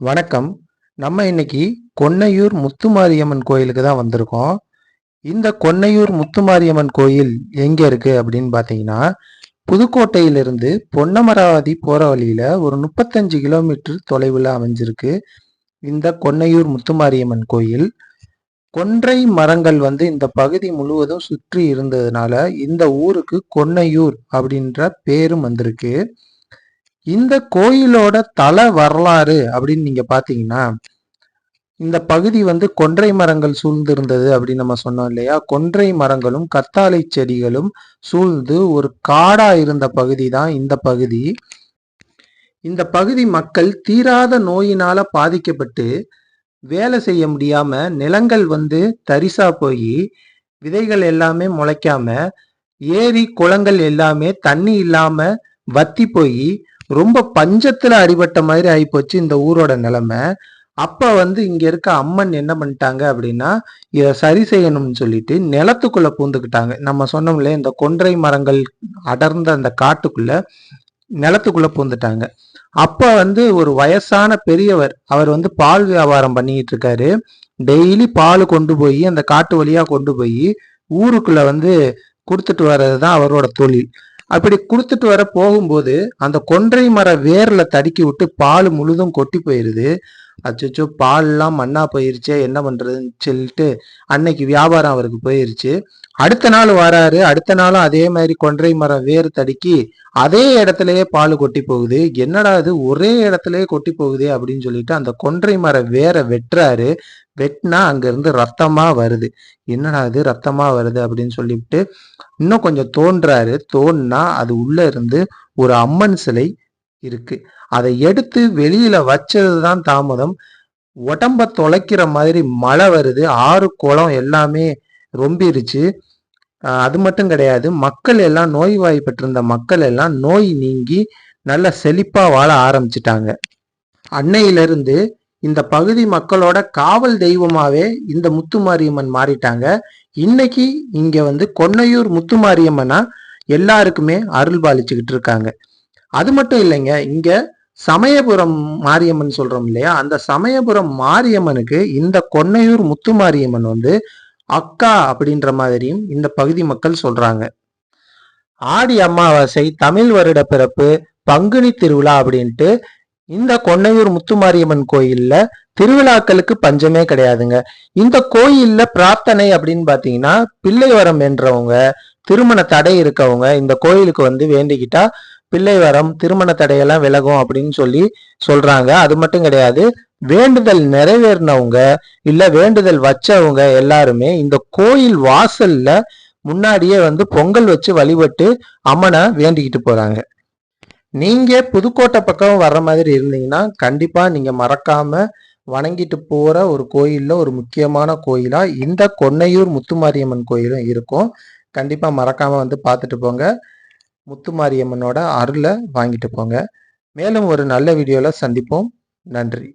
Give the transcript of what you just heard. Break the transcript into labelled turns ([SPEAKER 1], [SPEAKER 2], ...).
[SPEAKER 1] வணக்கம். நம்ம இன்னைக்கு கொன்னையூர் முத்துமாரியம்மன் கோயிலுக்கு தான் வந்திருக்கோம். இந்த கொன்னையூர் முத்துமாரியம்மன் கோயில் எங்க இருக்கு அப்படின்னு பார்த்தீங்கன்னா புதுக்கோட்டையிலிருந்து பொன்னமராவதி போற வழியில ஒரு முப்பத்தஞ்சு கிலோமீட்டர் தொலைவில் அமைஞ்சிருக்கு இந்த கொன்னையூர் முத்துமாரியம்மன் கோயில். கொன்றை மரங்கள் வந்து இந்த பகுதி முழுவதும் சுற்றி இருந்ததுனால இந்த ஊருக்கு கொன்னையூர் அப்படின்ற பேரும் வந்திருக்கு. இந்த கோயிலோட தல வரலாறு அப்படின்னு நீங்க பாத்தீங்கன்னா இந்த பகுதி வந்து கொன்றை மரங்கள் சூழ்ந்து இருந்தது அப்படின்னு நம்ம சொன்னோம் இல்லையா? கொன்றை மரங்களும் கத்தாழை செடிகளும் சூழ்ந்து ஒரு காடா இருந்த பகுதி தான் இந்த பகுதி. இந்த பகுதி மக்கள் தீராத நோயினால பாதிக்கப்பட்டு வேலை செய்ய முடியாம நிலங்கள் வந்து தரிசா போய் விதைகள் எல்லாமே முளைக்காம ஏரி குளங்கள் எல்லாமே தண்ணி இல்லாம வத்தி போய் ரொம்ப பஞ்சத்துல அடிபட்ட மாதிரி ஆயிப்போச்சு இந்த ஊரோட நிலைமை. அப்ப வந்து இங்க இருக்க அம்மன் என்ன பண்ணிட்டாங்க அப்படின்னா இதை சரி செய்யணும்னு சொல்லிட்டு நிலத்துக்குள்ள பூந்துக்கிட்டாங்க. நம்ம சொன்னோம்ல இந்த கொன்றை மரங்கள் அடர்ந்த அந்த காட்டுக்குள்ள நிலத்துக்குள்ள பூந்துட்டாங்க. அப்ப வந்து ஒரு வயசான பெரியவர் அவர் வந்து பால் வியாபாரம் பண்ணிட்டு இருக்காரு. டெய்லி பால் கொண்டு போய் அந்த காட்டு வழியா கொண்டு போய் ஊருக்குள்ள வந்து கொடுத்துட்டு வர்றது தான் அவரோட தொழில். அப்படி கொடுத்துட்டு வர போகும்போது அந்த கொன்றை மர வேர்ல தடுக்கி விட்டு பால் முழுதும் கொட்டி போயிருது. அச்சோ பால்லாம் மண்ணா போயிருச்சே என்ன பண்றதுன்னு சொல்லிட்டு அன்னைக்கு வியாபாரம் அவருக்கு போயிருச்சு. அடுத்த நாள் வராரு. அடுத்த நாளும் அதே மாதிரி கொன்றை மரம் வேர் தடுக்கி அதே இடத்துலயே பால் கொட்டி போகுது. என்னடா இது? ஒரே இடத்துலயே கொட்டி போகுது அப்படின்னு சொல்லிட்டு அந்த கொன்றை மர வேரை வெட்டுறாரு. வெட்டினா அங்க இருந்து ரத்தமா வருது. என்னடா இது? ரத்தமா வருது அப்படின்னு சொல்லிவிட்டு இன்னும் கொஞ்சம் தோன்றாரு தோன்னா அது உள்ள இருந்து ஒரு அம்மன் சிலை இருக்கு. அதை எடுத்து வெளியில வச்சதுதான் தாமதம். உடம்ப தொலைக்கிற மாதிரி மழை வருது ஆறு குளம் எல்லாமே ரொம்பிருச்சு. அது மட்டும் கிடையாது மக்கள் எல்லாம் நோய்வாய்ப்பட்டிருந்த மக்கள் எல்லாம் நோய் நீங்கி நல்ல செழிப்பா வாழ ஆரம்பிச்சிட்டாங்க. அன்னையிலிருந்து இந்த பகுதி மக்களோட காவல் தெய்வமாவே இந்த முத்துமாரியம்மன் மாறிட்டாங்க. இன்னைக்கு இங்க வந்து கொன்னையூர் முத்துமாரியம்மனா எல்லாருக்குமே அருள் பாலிச்சுக்கிட்டு இருக்காங்க. அது மட்டும் இல்லைங்க இங்க சமயபுரம் மாரியம்மன் சொல்றோம் இல்லையா? அந்த சமயபுரம் மாரியம்மனுக்கு இந்த கொன்னையூர் முத்துமாரியம்மன் வந்து அக்கா அப்படின்ற மாதிரியும் இந்த பகுதி மக்கள் சொல்றாங்க. ஆடி அமாவாசை தமிழ் வருட பிறப்பு பங்குனி திருவிழா அப்படின்ட்டு இந்த கொன்னையூர் முத்துமாரியம்மன் கோயில்ல திருவிழாக்களுக்கு பஞ்சமே கிடையாதுங்க. இந்த கோயில்ல பிரார்த்தனை அப்படின்னு பாத்தீங்கன்னா பிள்ளைவரம் என்றவங்க திருமண தடை இருக்கவங்க இந்த கோயிலுக்கு வந்து வேண்டிக்கிட்டா பிள்ளை வரம் திருமண தடையெல்லாம் விலகும் அப்படின்னு சொல்லி சொல்றாங்க. அது மட்டும் கிடையாது வேண்டுதல் நிறைவேறினவங்க இல்ல வேண்டுதல் வச்சவங்க எல்லாருமே இந்த கோயில் வாசல்ல முன்னாடியே வந்து பொங்கல் வச்சு வழிபட்டு அம்மனை வேண்டிக்கிட்டு போறாங்க. நீங்க புதுக்கோட்டை பக்கம் வர்ற மாதிரி இருந்தீங்கன்னா கண்டிப்பா நீங்க மறக்காம வணங்கிட்டு போற ஒரு கோயில்ல ஒரு முக்கியமான கோயிலா இந்த கொன்னையூர் முத்துமாரியம்மன் கோயிலும் இருக்கும். கண்டிப்பா மறக்காம வந்து பார்த்துட்டு போங்க. முத்துமாரியம்மனோட அருளை வாங்கிட்டு போங்க. மேலும் ஒரு நல்ல வீடியோவில் சந்திப்போம். நன்றி.